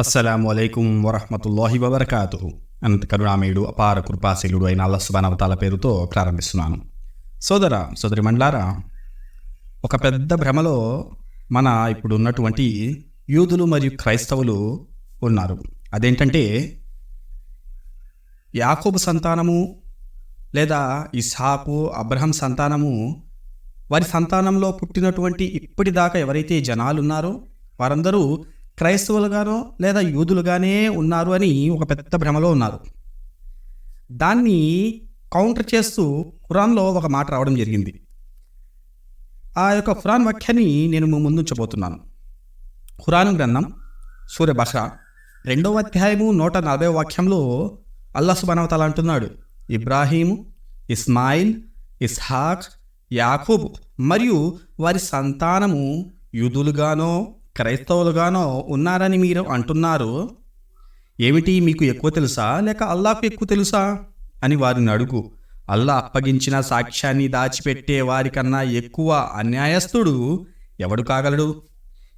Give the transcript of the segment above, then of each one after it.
అస్సలం అయికం వరహమతుల్లాహి వబర్కాతు అనంత కరుణామయుడు అపార కృపాశీలుడు అయిన అల్లా పేరుతో ప్రారంభిస్తున్నాను సోదర సోదరి మండలారా ఒక పెద్ద భ్రమలో మన ఇప్పుడు ఉన్నటువంటి యూదులు మరియు క్రైస్తవులు ఉన్నారు. అదేంటంటే యాకోబు సంతానము లేదా ఇస్హాకు అబ్రహం సంతానము వారి సంతానంలో పుట్టినటువంటి ఇప్పటిదాకా ఎవరైతే జనాలు ఉన్నారో వారందరూ క్రైస్తవులుగానో లేదా యూదులుగానే ఉన్నారు అని ఒక పెద్ద భ్రమలో ఉన్నారు. దాన్ని కౌంటర్ చేస్తూ ఖురాన్లో ఒక మాట రావడం జరిగింది. ఆ యొక్క ఖురాన్ వ్యాఖ్యని నేను ముందుంచబోతున్నాను. ఖురాన్ గ్రంథం సూర్య భాష రెండవ అధ్యాయము నూట నలభై వాక్యంలో అల్లా సుబానవతాల అంటున్నాడు. ఇబ్రాహీము ఇస్మాయిల్ ఇస్హాక్ యాకూబ్ మరియు వారి సంతానము యూదులుగానో క్రైస్తవులుగానో ఉన్నారని మీరు అంటున్నారు? ఏమిటి మీకు ఎక్కువ తెలుసా? లేక అల్లాకు ఎక్కువ తెలుసా? అని వారిని అడుగు. అల్లా అప్పగించిన సాక్ష్యాన్ని దాచిపెట్టే వారికన్నా ఎక్కువ అన్యాయస్తుడు ఎవడు కాగలడు?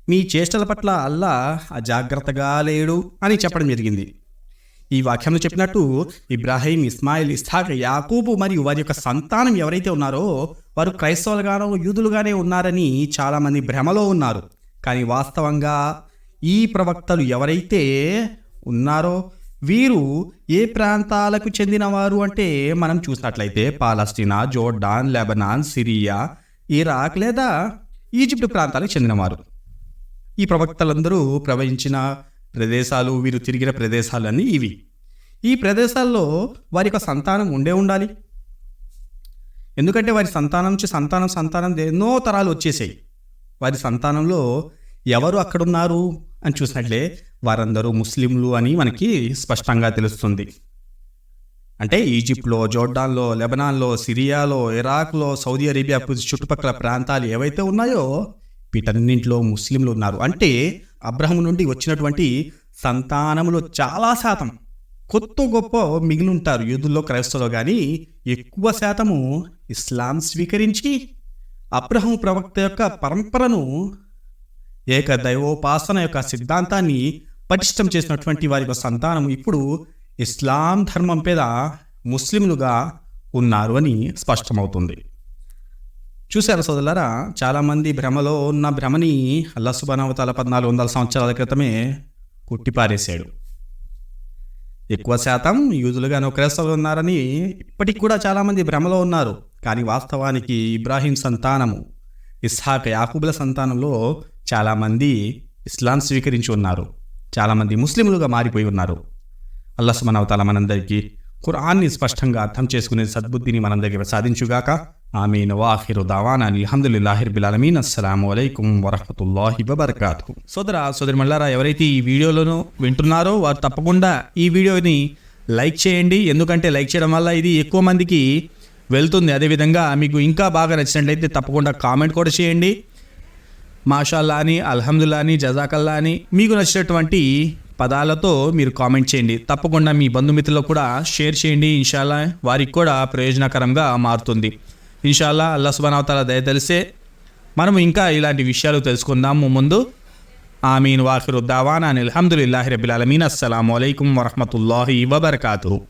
మీ చేష్టల పట్ల అల్లా అజాగ్రత్తగా లేడు అని చెప్పడం జరిగింది. ఈ వాక్యంలో చెప్పినట్టు ఇబ్రాహీం ఇస్మాయిల్ ఇస్హాక్ యాకూబు మరియు వారి యొక్క సంతానం ఎవరైతే ఉన్నారో వారు క్రైస్తవులుగానో యూదులుగానే ఉన్నారని చాలామంది భ్రమలో ఉన్నారు. కానీ వాస్తవంగా ఈ ప్రవక్తలు ఎవరైతే ఉన్నారో వీరు ఏ ప్రాంతాలకు చెందినవారు అంటే మనం చూసినట్లయితే Palestine Jordan Lebanon Syria Iraq లేదా ఈజిప్ట్ ప్రాంతాలకు చెందినవారు. ఈ ప్రవక్తలందరూ ప్రవహించిన ప్రదేశాలు వీరు తిరిగిన ప్రదేశాలన్నీ ఇవి. ఈ ప్రదేశాల్లో వారి యొక్క సంతానం ఉండే ఉండాలి. ఎందుకంటే వారి సంతానం నుంచి సంతానం సంతానం ఎన్నో తరాలు వచ్చేసాయి. వారి సంతానంలో ఎవరు అక్కడున్నారు అని చూసినట్లే వారందరూ ముస్లింలు అని మనకి స్పష్టంగా తెలుస్తుంది. అంటే ఈజిప్ట్లో జోర్డాన్లో లెబనాన్లో సిరియాలో ఇరాక్లో సౌదీ అరేబియా చుట్టుపక్కల ప్రాంతాలు ఏవైతే ఉన్నాయో వీటన్నింటిలో ముస్లింలు ఉన్నారు. అంటే అబ్రహం నుండి వచ్చినటువంటి సంతానములో చాలా శాతం కొత్త గొప్ప మిగిలి ఉంటారు. యూదుల్లో క్రైస్తవులో కానీ ఎక్కువ శాతము ఇస్లాం స్వీకరించి అబ్రహం ప్రవక్త యొక్క పరంపరను ఏక దైవోపాసన యొక్క సిద్ధాంతాన్ని పటిష్టం చేసినటువంటి వారి యొక్క సంతానం ఇప్పుడు ఇస్లాం ధర్మం మీద ముస్లింలుగా ఉన్నారు అని స్పష్టమవుతుంది. చూశారు సోదరులారా చాలామంది భ్రమలో ఉన్న భ్రమని అల్లా సుబానవతాల పద్నాలుగు వందల సంవత్సరాల క్రితమే కొట్టిపారేశాడు. ఎక్కువ శాతం యూదులుగాను క్రైస్తవులు ఉన్నారని ఇప్పటికి కూడా చాలామంది భ్రమలో ఉన్నారు. కానీ వాస్తవానికి ఇబ్రాహీం సంతానము ఇస్హాక్ యాకూబుల సంతానంలో చాలామంది ఇస్లాం స్వీకరించి ఉన్నారు. చాలామంది ముస్లింలుగా మారిపోయి ఉన్నారు. అల్లా సుమనవతాల మనందరికీ ఖురాన్ని స్పష్టంగా అర్థం చేసుకునే సద్బుద్ధిని మనందరికీ సాధించుగాక ఆమీన్. వాహిరు దావానా అల్హమ్దుల్లాహిర్ బిలాలమీన్ అస్సలం అలైకుం వరహతుల్లాహి వబర్కాతు. సోదర సోదరి మల్లారా ఎవరైతే ఈ వీడియోలను వింటున్నారో వారు తప్పకుండా ఈ వీడియోని లైక్ చేయండి. ఎందుకంటే లైక్ చేయడం వల్ల ఇది ఎక్కువ మందికి వెళ్తుంది. అదేవిధంగా మీకు ఇంకా బాగా నచ్చినట్లయితే తప్పకుండా కామెంట్ కూడా చేయండి. మాషాల్లా అని అల్హమ్దుల్లా అని జజాకల్లా అని మీకు నచ్చినటువంటి పదాలతో మీరు కామెంట్ చేయండి. తప్పకుండా మీ బంధుమిత్రులకు కూడా షేర్ చేయండి. ఇన్షాల్లా వారికి కూడా ప్రయోజనకరంగా మారుతుంది. ఇన్షాల్లా అల్లా సుబానవతాల దయ తెలిసే మనం ఇంకా ఇలాంటి విషయాలు తెలుసుకుందాము ముందు. ఆమీన్. వాఖిరు దావానా అల్హమ్దుల్లాహి రబిల్ అలమీన్ అస్సలం అయికం వరహమతుల్లాహి వబర్కాతు